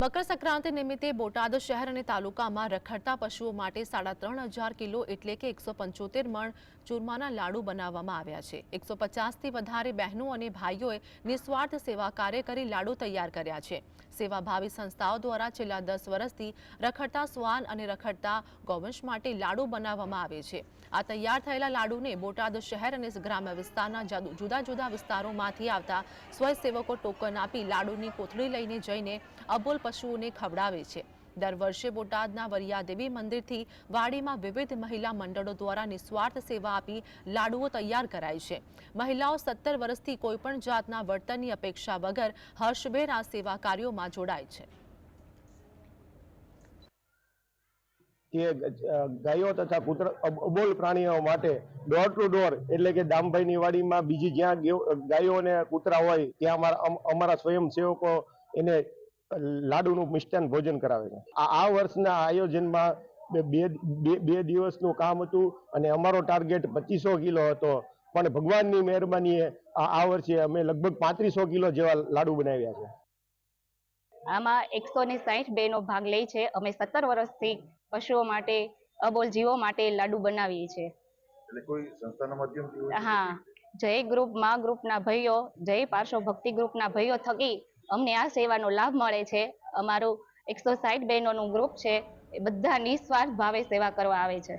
મકર સંક્રાંતિ નિમિત્તે બોટાદ શહેર અને તાલુકામાં રખડતા પશુઓ માટે સાડા ત્રણ હજાર કિલો એટલે કે એકસો પંચોતેર મણ ચૂરમાના લાડુ બનાવવામાં આવ્યા છે. એકસો પચાસથી વધારે બહેનો અને ભાઈઓએ નિસ્વાર્થ સેવા કાર્ય કરી લાડુ તૈયાર કર્યા છે. સેવાભાવી સંસ્થાઓ દ્વારા છેલ્લા દસ વર્ષથી રખડતા સ્વાન અને રખડતા ગૌવંશ માટે લાડુ બનાવવામાં આવે છે. આ તૈયાર થયેલા લાડુને બોટાદ શહેર અને ગ્રામ્ય વિસ્તારના જાદુ- જુદા વિસ્તારોમાંથી આવતા સ્વયંસેવકો ટોકન આપી લાડુની કોથળી લઈને જઈને અબોલ પશુઓને ખવડાવે છે. દર વર્ષે બોટાદના વરિયાદેવી મંદિરથી વાડીમાં વિવિધ મહિલા મંડળો દ્વારા નિસ્વાર્થ સેવા આપી લાડુઓ તૈયાર કરાય છે. મહિલાઓ સત્તર વર્ષથી કોઈપણ જાતના વળતરની અપેક્ષા વગર હર્ષભેર આ સેવા કાર્યોમાં જોડાય છે. કે ગાયો તથા કૂતર અબોલ પ્રાણીઓ માટે ડોર ટુ ડોર એટલે કે દામભાઈની વાડીમાં બીજી જ્યાં ગાયો અને કૂતરા હોય, ત્યાં અમારા અમારા સ્વયંસેવકો એને લાડુનું મિષ્ટાન ભોજન કરાવે છે. આ આ વર્ષના આયોજનમાં બે બે- દિવસનું કામ હતું અને અમારો ટાર્ગેટ પચીસો કિલો હતો. પણ ભગવાનની મહેરબાનીએ આ વર્ષે અમે લગભગ પાંત્રીસો કિલો જેવા લાડુ બનાવ્યા છે. આમાં એકસો ને સાહીઠ બહેનો ભાગ લે છે. અમે સત્તર વર્ષથી પશુઓ માટે અબોલ જીવો માટે લાડુ બનાવીએ છીએ. એટલે કોઈ સંસ્થાના માધ્યમથી હોય છે? હા. જય ગ્રુપ મા ગ્રુપના ભાઈઓ જય પાર્શ્વ ભક્તિ ગ્રુપના ભાઈઓ થકી અમને આ સેવાનો લાભ મળે છે. અમારું એકસો સાઠ બહેનોનું ગ્રુપ છે. એ બધા નિસ્વાર્થ ભાવે સેવા કરવા આવે છે.